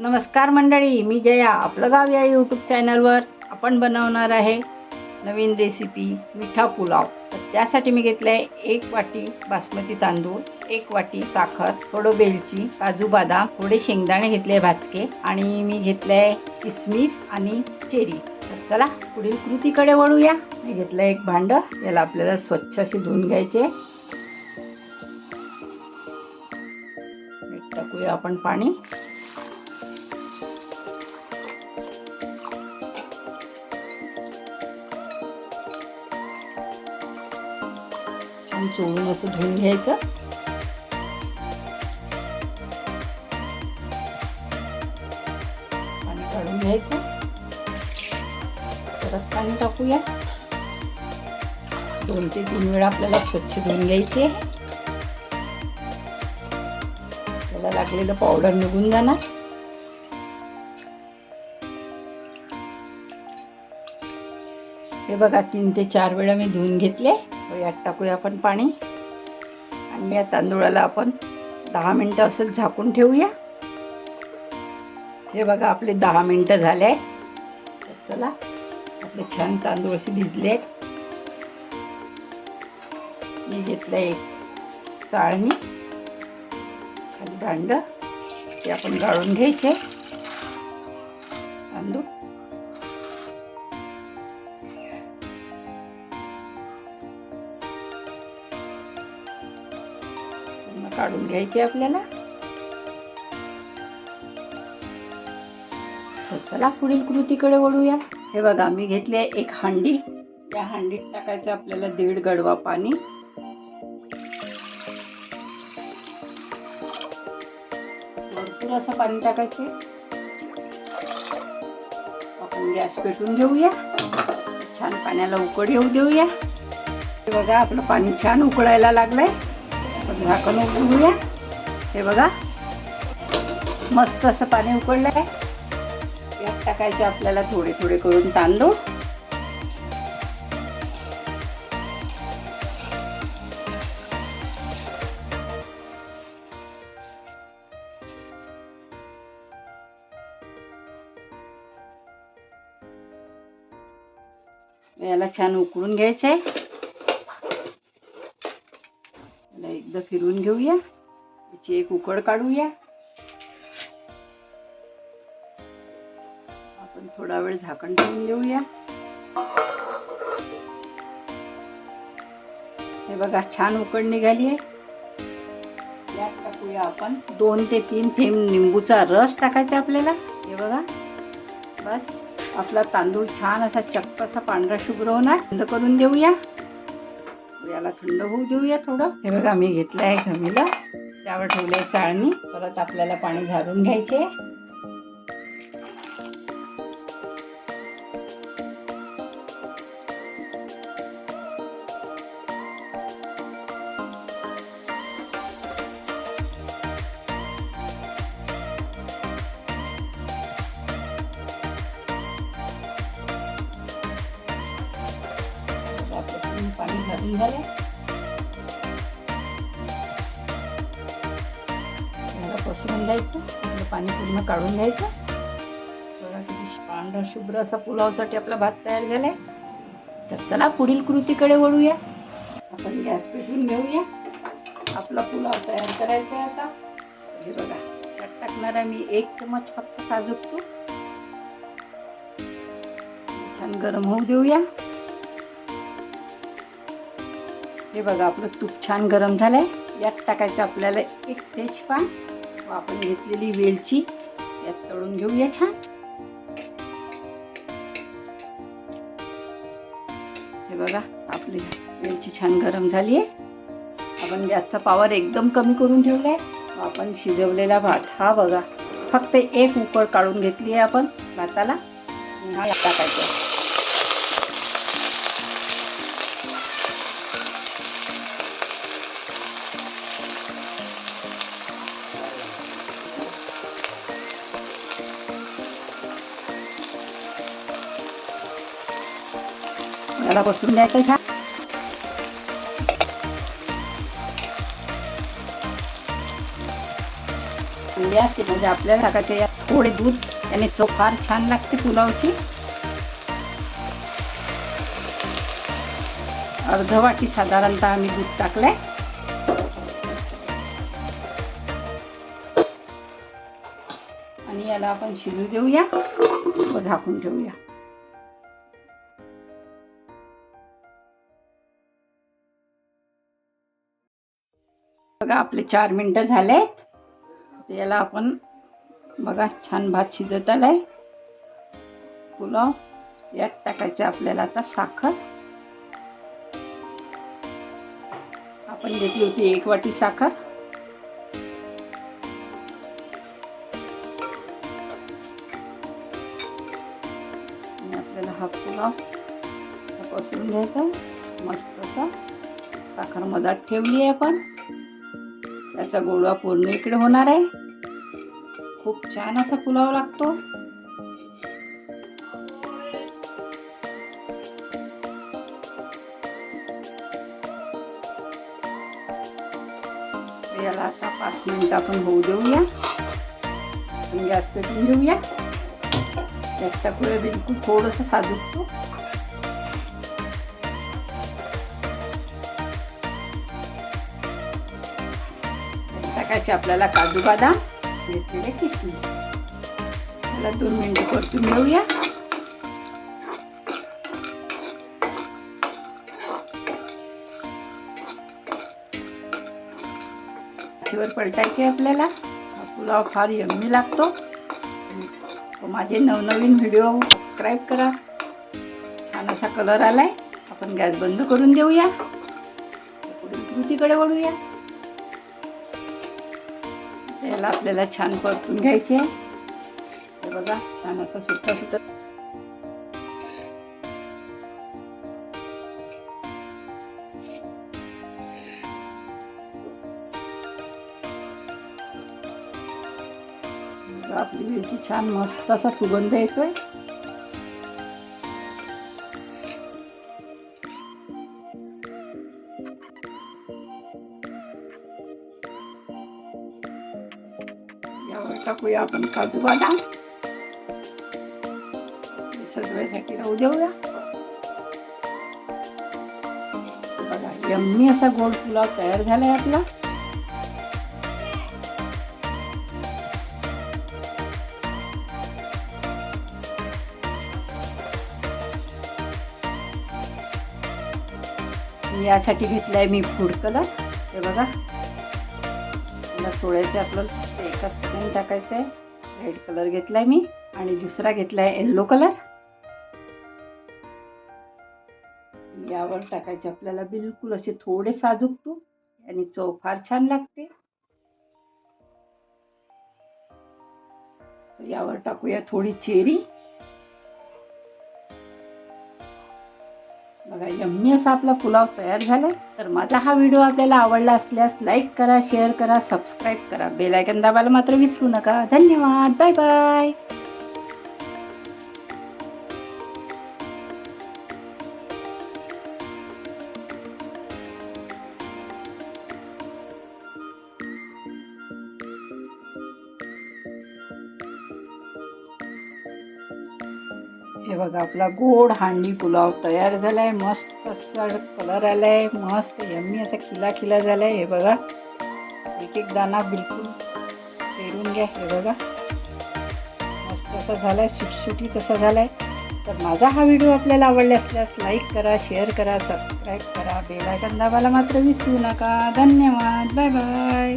नमस्कार मंडळी मी जया. आपलं गाव या यूट्यूब चॅनलवर आपण बनवणार आहे नवीन रेसिपी मिठा पुलाव. तर त्यासाठी मी घेतलं आहे एक वाटी बासमती तांदूळ एक वाटी साखर थोडं बेलची काजू बदाम थोडे शेंगदाणे घेतले भाजके आणि मी घेतलं आहे किसमिस आणि चेरी. तर चला पुढील कृतीकडे वळूया. मी घेतलं एक भांडं याला आपल्याला स्वच्छ असे धुवून घ्यायचे. टाकूया आपण पाणी. चोळून असं धुवून घ्यायचं. पाणी काढून घ्यायचं. परत पाणी टाकूया. दोन ते तीन वेळा आपल्याला स्वच्छ धुवून घ्यायचे. त्याला लागलेलं पावडर निघून जाणार. हे बघा तीन ते चार वेळा मी धुवून घेतले. व यात टाकूया आपण पाणी. आणि या तांदूळाला आपण दहा मिनटं असं झाकून ठेवूया. हे बघा आपले दहा मिनटं झाले. आहे चला आपले छान तांदूळ असे भिजले. मी घेतलं एक चाळणी खाली भांड. ते आपण गाळून घ्यायचे. घ्यायची आपल्याला. हो, चला पुढील कृतीकडे वळूया. हे बघा मी घेतली आहे एक हांडी. त्या हांडीत टाकायचं आपल्याला दीड गडवा पाणी. भरपूर असं पाणी टाकायचे. आपण गॅस पेटून घेऊया. छान पाण्याला उकड येऊ देऊया. हे बघा आपलं पाणी छान उकळायला लागलंय. आपण झाकण उघडूया. हे बघा. मस्त असं पाणी उकळलं आहे यात टाकायचे आपल्याला थोडे थोडे करून तांदूळ. याला छान उकळून घ्यायचं आहे एकदा फिरून घेऊया. याची एक उकड काढूया. आपण थोडा वेळ झाकण ठेवून देऊया हे बघा छान उकड निघाली आहे. यात टाकूया आपण दोन ते तीन थेंब निंबूचा रस टाकायचा आपल्याला. हे बघा. बस. आपला तांदूळ छान असा चक्क असा पांढरा शुभ्र होणार. बंद करून देऊया. याला थंड होऊ देऊया थोडं. हे बघा मी घेतलं आहे घमीला. त्यावर ठेवले चाळणी. परत आपल्याला पाणी झाडून घ्यायचे पाणी झाडून झाले घ्यायचं आपलं पाणी पूर्ण काढून घ्यायचं. बघा किती पांढरा शुभ्र असा पुलावसाठी आपला भात तयार झालाय. तर चला पुढील कृतीकडे वळूया. आपण गॅस पेटून घेऊया. आपला पुलाव तयार करायचा आहे आता. हे बघा त्यात टाकणार आहे मी एक चमच फक्त साजूक तूप. छान गरम होऊ देऊया. हे बघा आपलं तूप छान गरम झालंय. यात टाकायचं आपल्याला एक तेजपान. हो, आपण घेतलेली वेलची. यात तळून घेऊया छान. हे बघा आपली वेलची छान गरम झाली आहे. आपण गॅसचा पावर एकदम कमी करून ठेवला आहे हो, आपण शिजवलेला भात हा बघा. फक्त एक उकळ काढून घेतली आहे आपण भाताला. हा टाकायचा. त्याला बसून द्यायचं छान अंडे असते म्हणजे आपल्याला टाकायचे या थोडे दूध त्याने चव फार छान लागते पुलावची अर्ध वाटी साधारणतः आम्ही दूध टाकलंय आणि याला आपण शिजू देऊया व झाकून ठेवूया बघा आपले चार मिनटं झालेत. याला आपण बघा छान भात शिजत आलाय पुलाव यात टाकायचं आपल्याला आता साखर. आपण घेतली होती एक वाटी साखर. आणि आपल्याला हा पुलाव पसरून घ्यायचा. मस्त असा साखर मधात ठेवली आहे आपण. त्याचा गोडवा पूर्ण इकडे होणार आहे. खूप छान असा पुलाव लागतो. याला आता पाच मिनिट आपण होऊ देऊया. गॅस पेटून घेऊया. त्याचा टाकूया बिलकुल थोडंसं साजूकतो टाकायचे आपल्याला काजू बदाम घेतलेले किसमिस. त्याला दोन मिनिटं परतून घेऊया. वर पलटायचे आपल्याला. हा पुलाव फार यम्मी लागतो. माझे नवनवीन व्हिडिओ सबस्क्राईब करा. छान असा कलर आलाय. आपण गॅस बंद करून देऊया. पुढील कृतीकडे वळूया. याला आपल्याला छान परतून घ्यायचे. हे बघा छान असं सुट्टा सुट्टा आपली वेलची छान मस्त असा सुगंध येतोय. टाकूया आपण काजू बदाम सजवायसाठी राहू देऊया बघा यम्मी असा गोड पुलाव तयार झालाय आपला यासाठी घेतलाय मी फूड कलर हे बघा त्याला आपलं आपल्याला टाकायचं आहे रेड कलर घेतलाय मी आणि दुसरा घेतलाय येल्लो कलर यावर टाकायचे आपल्याला बिलकुल असे थोडे साजूक तूप. आणि चव फार छान लागते. यावर टाकूया थोडी चेरी. बघा यम्मी असा आपला पुलाव तयार झाला तर माझा हा व्हिडिओ आपल्याला आवडला असल्यास लाईक करा शेअर करा सबस्क्राईब करा. बेलायकन दाबायला मात्र विसरू नका. धन्यवाद. Bye bye. हे बघा आपला गोड हांडी पुलाव तयार झाला आहे मस्त असा कलर आलाय मस्त यम्मी असा खिला खिला आहे हे बघा. एक एक दाना बिलकुल पेरून घ्या हे बघा. मस्त असा झालाय सुटसुटीत असा आहे तर माझा हा व्हिडिओ आपल्याला आवडला असल्यास लाईक करा शेअर करा सबस्क्राईब करा. बेलायकन दाबाला दाबायला मात्र विसरू नका. धन्यवाद. Bye bye